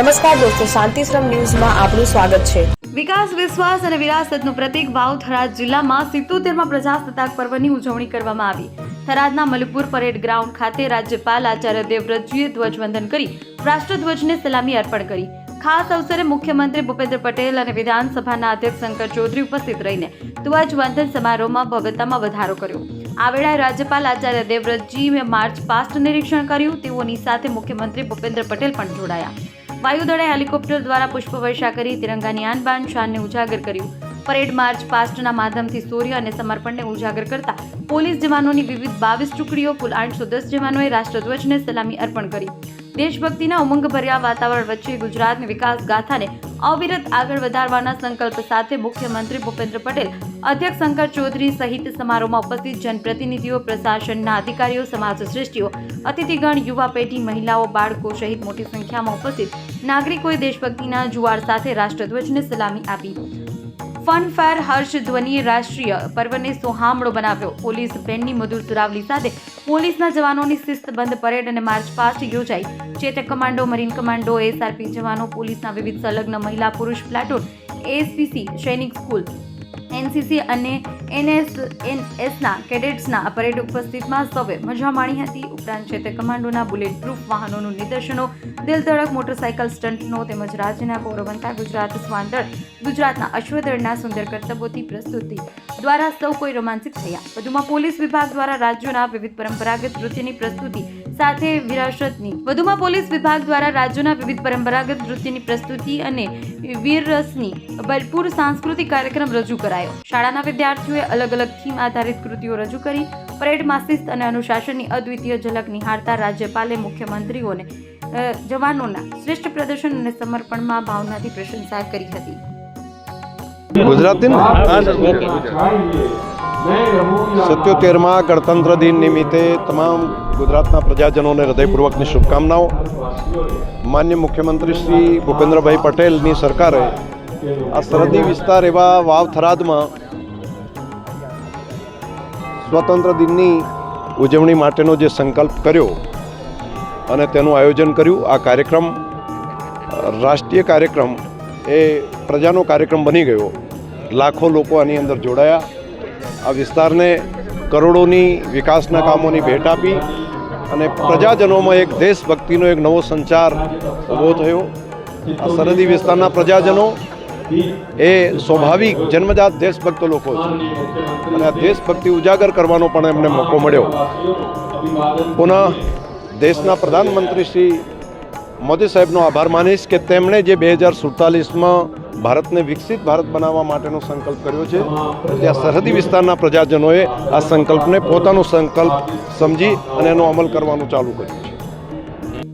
નમસ્કાર દોસ્તો, શાંતિશ્રમ ન્યૂઝમાં આપનું સ્વાગત છે. વિકાસ, વિશ્વાસ અને વિરાસતનું પ્રતીક ભાવ થરાદ જિલ્લામાં સિત્તોતેરમાં પ્રજાસત્તાક પર્વની ઉજવણી કરવામાં આવી. થરાદના મલપુર પરેડ ગ્રાઉન્ડ ખાતે રાજ્યપાલ આચાર્ય દેવવ્રતજીએ ધ્વજવંદન કરી, રાષ્ટ્રધ્વજને સલામી અર્પણ કરી. ખાસ અવસરે મુખ્યમંત્રી ભૂપેન્દ્ર પટેલ અને વિધાનસભાના અધ્યક્ષ શંકર ચૌધરી ઉપસ્થિત રહીને ધ્વજવંદન સમારોહમાં ભવ્યતામાં વધારો કર્યો. આ વેળાએ રાજ્યપાલ આચાર્ય દેવવ્રતજીએ માર્ચ પાસ્ટ નિરીક્ષણ કર્યું, તેઓની સાથે મુખ્યમંત્રી ભૂપેન્દ્ર પટેલ પણ જોડાયા. વાયુદળે હેલિકોપ્ટર દ્વારા પુષ્પવર્ષા કરી તિરંગાની આનબાન શાનને ઉજાગર કર્યું. પરેડ માર્ચ પાસ્ટના માધ્યમથી શૌર્ય અને સમર્પણને ઉજાગર કરતા પોલીસ જવાનોની વિવિધ બાવીસ ટુકડીઓ, કુલ આઠસો દસ જવાનોએ રાષ્ટ્રધ્વજને સલામી અર્પણ કરી. દેશભક્તિના ઉમંગભર્યા વાતાવરણ વચ્ચે ગુજરાતની વિકાસ ગાથાને અવિરત આગળ વધારવાના સંકલ્પ સાથે મુખ્યમંત્રી ભૂપેન્દ્ર પટેલ અધ્યક્ષ શંકર ચૌધરી સહિત સમારોહમાં ઉપસ્થિત જનપ્રતિનિધિઓ, પ્રશાસનના અધિકારીઓ સમાજ શ્રેષ્ઠીઓ અતિથિગણ, યુવા પેઢી, મહિલાઓ, બાળકો સહિત મોટી સંખ્યામાં ઉપસ્થિત. નાગરિકોએ દેશભક્તિના જુવાર સાથે રાષ્ટ્રધ્વજને સલામી આપી. ફન ફેર હર્ષ ધ્વનિએ રાષ્ટ્રીય પર્વને સોહામણો બનાવ્યો. પોલીસ બેન્ડની મધુર સુરાવલી સાથે પોલીસના જવાનોની શિસ્તબંધ પરેડ અને માર્ચ પાસ્ટ યોજાઈ. Chetak commando, marine commando, SRP જવાનો, પોલીસના વિવિધ સંલગ્ન મહિલા પુરુષ પ્લાટૂન, એસપીસી સૈનિક સ્કૂલ એનસીસી અને એનએસ, એનએસના કેડેટ્સના પરેડ ઉપસ્થિતમાં સૌએ મજા માણી હતી. ઉપરાંત તે કમાન્ડોના બુલેટ પ્રૂફ વાહનોનું નિદર્શનો દિલધડક મોટરસાઇકલ સ્ટન્ટનો તેમજ રાજ્યના ગૌરવંતા ગુજરાત શ્વાનદળ ગુજરાતના અશ્વદળના સુંદર કર્તવ્યોથી પ્રસ્તુતિ દ્વારા સૌ કોઈ રોમાંચિત થયા. વધુમાં પોલીસ વિભાગ દ્વારા રાજ્યોના વિવિધ પરંપરાગત નૃત્યની પ્રસ્તુતિ સાથે વિરાસતની વધુમાં પોલીસ વિભાગ દ્વારા રાજ્યોના વિવિધ પરંપરાગત નૃત્યની પ્રસ્તુતિ અને વીરરસની ભરપૂર સાંસ્કૃતિક કાર્યક્રમ રજૂ કરાયો. શાળાના વિદ્યાર્થીઓએ અલગ અલગ થીમ આધારિત કૃતિઓ રજૂ કરી પરેડમાં શિસ્ત અને અનુશાસનની અદ્વિતીય ઝલક નિહાળતા રાજ્યપાલે મુખ્યમંત્રીઓને જવાનોના શ્રેષ્ઠ પ્રદર્શન અને સમર્પણમાં ભાવનાથી પ્રશંસા કરી હતી. ગુજરાતી સત્યોતેરમાં ગણતંત્ર દિન નિમિત્તે તમામ ગુજરાતના પ્રજાજનોને હૃદયપૂર્વકની શુભકામનાઓ. માન્ય મુખ્યમંત્રી શ્રી ભૂપેન્દ્રભાઈ પટેલની સરકારે આ સરહદી વિસ્તાર એવા વાવ થરાદમાં સ્વતંત્ર દિનની ઉજવણી માટેનો જે સંકલ્પ કર્યો અને તેનું આયોજન કર્યું, આ કાર્યક્રમ, રાષ્ટ્રીય કાર્યક્રમ એ પ્રજાનો કાર્યક્રમ બની ગયો. લાખો લોકો આની અંદર જોડાયા. આ વિસ્તારને કરોડોની વિકાસના કામોની ભેટ આપી અને પ્રજાજનોમાં એક દેશભક્તિનો એક નવો સંચાર ઊભો થયો. આ સરહદી વિસ્તારના પ્રજાજનો એ સ્વાભાવિક જન્મજાત દેશભક્ત લોકો છે. અને આ દેશભક્તિ ઉજાગર કરવાનો પણ એમને મોકો મળ્યો. પુનઃ દેશના પ્રધાનમંત્રી શ્રી મોદી સાહેબનો આભાર માનીશ કે તેમણે જે બે હજાર સુડતાલીસમાં ભારતને વિકસિત ભારત બનાવવા માટેનો સંકલ્પ કર્યો છે ત્યાં સરહદી વિસ્તારના પ્રજાજનોએ આ સંકલ્પને પોતાનો સંકલ્પ સમજી અને એનો અમલ કરવાનું ચાલુ કર્યું છે.